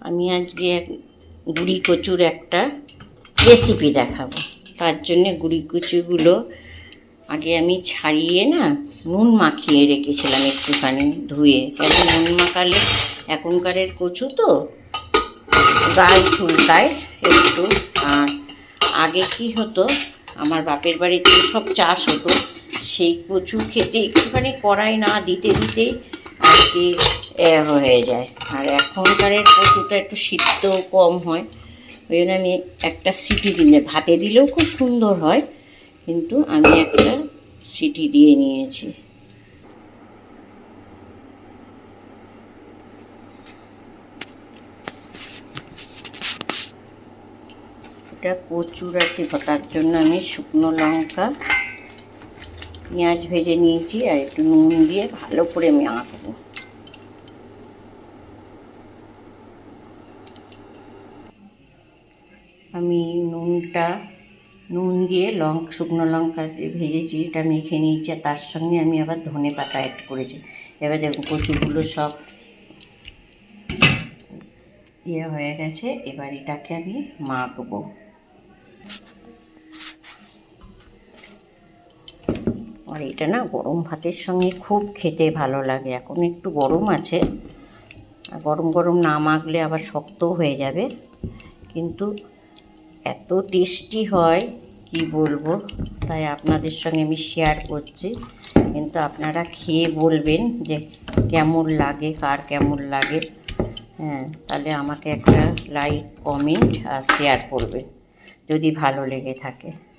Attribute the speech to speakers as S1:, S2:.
S1: আমি আজকে গুড়ি কচুর একটা রেসিপি দেখাবো। তার জন্যে গুড়ি কচুগুলো আগে আমি ছাড়িয়ে না নুন মাখিয়ে রেখেছিলাম একটুখানি ধুয়ে। কেন নুন মাখালে এখনকারের কচু তো? গায়ে চুলকায় একটু। আর আগে কি হতো, আমার বাপের বাড়িতে সব চাষ হতো, সেই কচু খেতে একটুখানি কড়াই না দিতে দিতেই আর কি এ হয়ে যায়। আর এখনকারের কচুটা একটু সিদ্ধ কম হয়। ওই জন্য আমি একটা সিটি দিলে, ভাতে দিলেও খুব সুন্দর হয়, কিন্তু আমি একটা সিটি দিয়ে নিয়েছি। এটা কচুর কি তার জন্য আমি শুকনো লঙ্কা, পেঁয়াজ ভেজে নিয়েছি, আর একটু নুন দিয়ে ভালো করে আমি আঁকবো আমি নুনটা, নুন দিয়ে লঙ্কা শুকনো লঙ্কা ভেজেছি, এটা মেখে নিয়েছি, আর তার সঙ্গে আমি আবার ধনে পাতা অ্যাড করেছি। এবার দেখুন কচুগুলো সব ইয়ে হয়ে গেছে, এবার এটাকে আমি মাখবো। আর এটা না গরম ভাতের সঙ্গে খুব খেতে ভালো লাগে, এখন একটু গরম আছে। গরম গরম না মাখলে আবার শক্ত হয়ে যাবে, কিন্তু এত টেস্টি হয়, কি বলব? তাই আপনাদের সঙ্গে আমি শেয়ার করছি। কিন্তু আপনারা খেয়ে বলবেন যে কেমন লাগে, কার কেমন লাগে। হ্যাঁ তাহলে আমাকে একটা লাইক কমেন্ট আর শেয়ার করবেন, যদি ভালো লেগে থাকে।